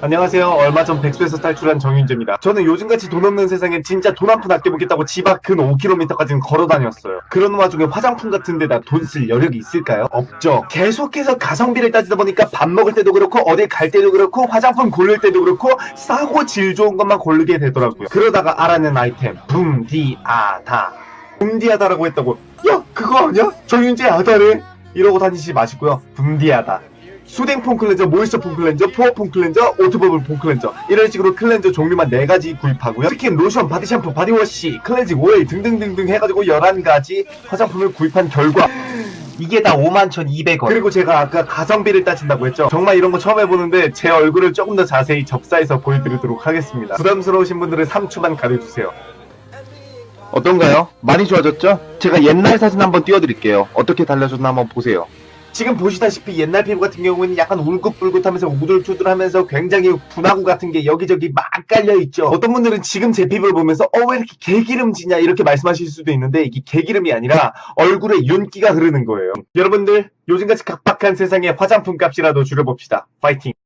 안녕하세요. 얼마 전 백수에서 탈출한 정윤재입니다. 저는 요즘같이 돈 없는 세상에 진짜 돈 한 푼 아껴보겠다고 집 앞 근 5km까지는 걸어 다녔어요. 그런 와중에 화장품 같은 데다 돈 쓸 여력이 있을까요? 없죠. 계속해서 가성비를 따지다 보니까 밥 먹을 때도 그렇고 어딜 갈 때도 그렇고 화장품 고를 때도 그렇고 싸고 질 좋은 것만 고르게 되더라고요. 그러다가 알아낸 아이템 붐디아다. 붐디아다라고 했다고 야 그거 아니야? 정윤재 아다래? 이러고 다니지 마시고요. 붐디아다. 수댕 폼 클렌저, 모이스처 폼 클렌저, 포어 폼 클렌저, 오토버블 폼 클렌저. 이런 식으로 클렌저 종류만 4가지 구입하고요. 스킨, 로션, 바디 샴푸, 바디워시, 클렌징 오일 등등등등 해가지고 11가지 화장품을 구입한 결과 이게 다 51,200원. 그리고 제가 아까 가성비를 따진다고 했죠? 정말 이런 거 처음 해보는데 제 얼굴을 조금 더 자세히 접사해서 보여드리도록 하겠습니다. 부담스러우신 분들은 3초만 가려주세요 어떤가요? 많이 좋아졌죠? 제가 옛날 사진 한번 띄워드릴게요. 어떻게 달라졌나 한번 보세요. 지금 보시다시피 옛날 피부 같은 경우는 약간 울긋불긋하면서 우둘투둘하면서 굉장히 분화구 같은 게 여기저기 막 깔려 있죠. 어떤 분들은 지금 제 피부를 보면서 어 왜 이렇게 개기름지냐 이렇게 말씀하실 수도 있는데 이게 개기름이 아니라 얼굴에 윤기가 흐르는 거예요. 여러분들 요즘같이 각박한 세상에 화장품 값이라도 줄여봅시다. 파이팅!